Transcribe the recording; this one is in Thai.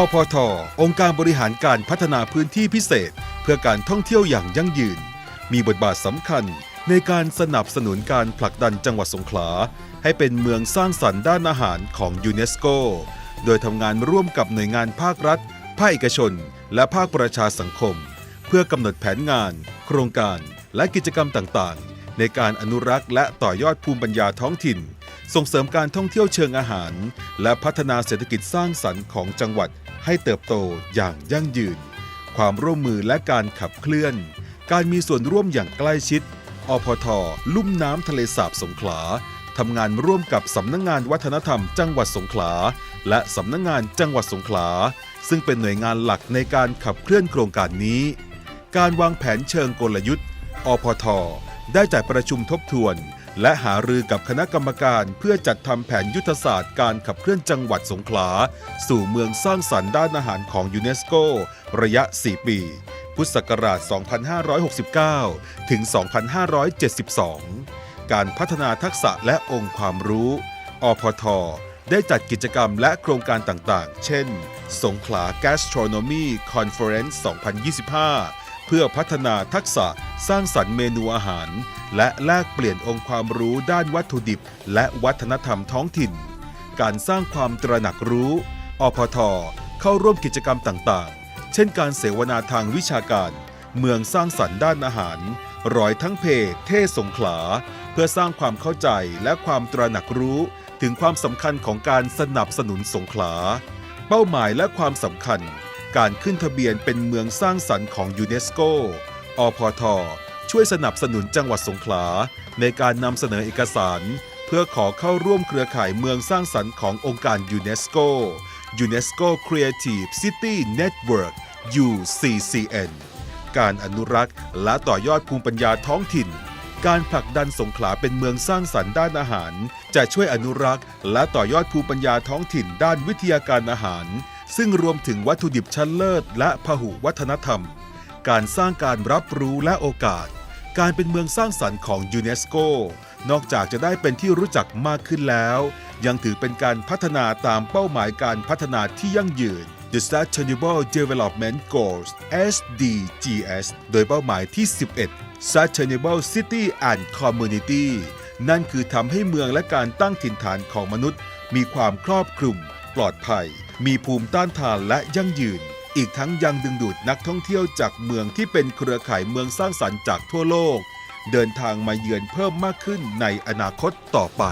อพทองค์การบริหารการพัฒนาพื้นที่พิเศษ เพื่อการท่องเที่ยวอย่างยั่งยืน มีบทบาทสำคัญในการสนับสนุนการผลักดันจังหวัดสงขลา ให้เป็นเมืองสร้างสรรค์ด้านอาหารของยูเนสโก โดยทำงานร่วมกับหน่วยงานภาครัฐ ภาคเอกชน และภาคประชาสังคม เพื่อกำหนดแผนงาน โครงการ และกิจกรรมต่างๆ ในการอนุรักษ์และต่อยอดภูมิปัญญาท้องถิ่น ส่งเสริมการท่องเที่ยวเชิงอาหาร และพัฒนาเศรษฐกิจสร้างสรรค์ของจังหวัดให้เติบโตอย่างยั่งยืน ความร่วมมือและการขับเคลื่อน การมีส่วนร่วมอย่างใกล้ชิด อพท ลุ่มน้ำทะเลสาบสงขลาทำงานร่วมกับสำนักงงานวัฒนธรรมจังหวัดสงขลา และสำนักงงานจังหวัดสงขลา ซึ่งเป็นหน่วยงานหลักในการขับเคลื่อนโครงการนี้ การวางแผนเชิงกลยุทธ์ อพท ได้จัดประชุมทบทวน และหารือกับคณะกรรมการเพื่อจัดทำแผนยุทธศาสตร์การขับเคลื่อนจังหวัดสงขลา สู่เมืองสร้างสรรค์ด้านอาหารของยูเนสโก ระยะ 4 ปี พุทธศักราช 2569 ถึง 2572 การพัฒนาทักษะและองค์ความรู้ อพท ได้จัดกิจกรรมและโครงการต่างๆ เช่น สงขลา Gastronomy Conference 2025 เพื่อพัฒนาทักษะสร้างสรรค์เมนูอาหาร และแลกเปลี่ยนองค์ความรู้ด้านวัตถุดิบ และวัฒนธรรมท้องถิ่น การสร้างความตระหนักรู้ อพท เข้าร่วมกิจกรรมต่างๆ เช่นการเสวนาทางวิชาการ เมืองสร้างสรรค์ด้านอาหารร้อยทั้งเพจเท่สงขลา เพื่อสร้างความเข้าใจและความตระหนักรู้ ถึงความสำคัญของการสนับสนุนสงขลา เป้าหมายและความสำคัญ การขึ้นทะเบียนเป็นเมืองสร้างสรรค์ของยูเนสโก อพท ช่วยสนับสนุนจังหวัดสงขลา ในการนำเสนอเอกสาร เพื่อขอเข้าร่วมเครือข่ายเมืองสร้างสรรค์ขององค์การยูเนสโก UNESCO Creative City Network UCCN การอนุรักษ์และต่อยอดภูมิปัญญาท้องถิ่น การผลักดันสงขลาเป็นเมืองสร้างสรรค์ด้านอาหาร จะช่วยอนุรักษ์ และต่อยอดภูมิปัญญาท้องถิ่นด้านวิทยาการอาหาร ซึ่งรวมถึงวัตถุดิบชั้นเลิศและพหุวัฒนธรรม การสร้างการรับรู้และโอกาส การเป็นเมืองสร้างสรรค์ของยูเนสโก นอกจากจะได้เป็นที่รู้จักมากขึ้นแล้ว ยังถือเป็นการพัฒนาตามเป้าหมายการพัฒนาที่ยั่งยืน The Sustainable Development Goals SDGs โดยเป้าหมายที่ 11 Sustainable City and Community นั่นคือทำให้เมืองและการตั้งถิ่นฐานของมนุษย์ มีความครอบคลุม ปลอดภัย มีภูมิต้านทานและยั่งยืน อีกทั้งยังดึงดูดนักท่องเที่ยวจากเมืองที่เป็นเครือข่ายเมืองสร้างสรรค์จากทั่วโลก เดินทางมาเยือนเพิ่มมากขึ้นในอนาคตต่อไป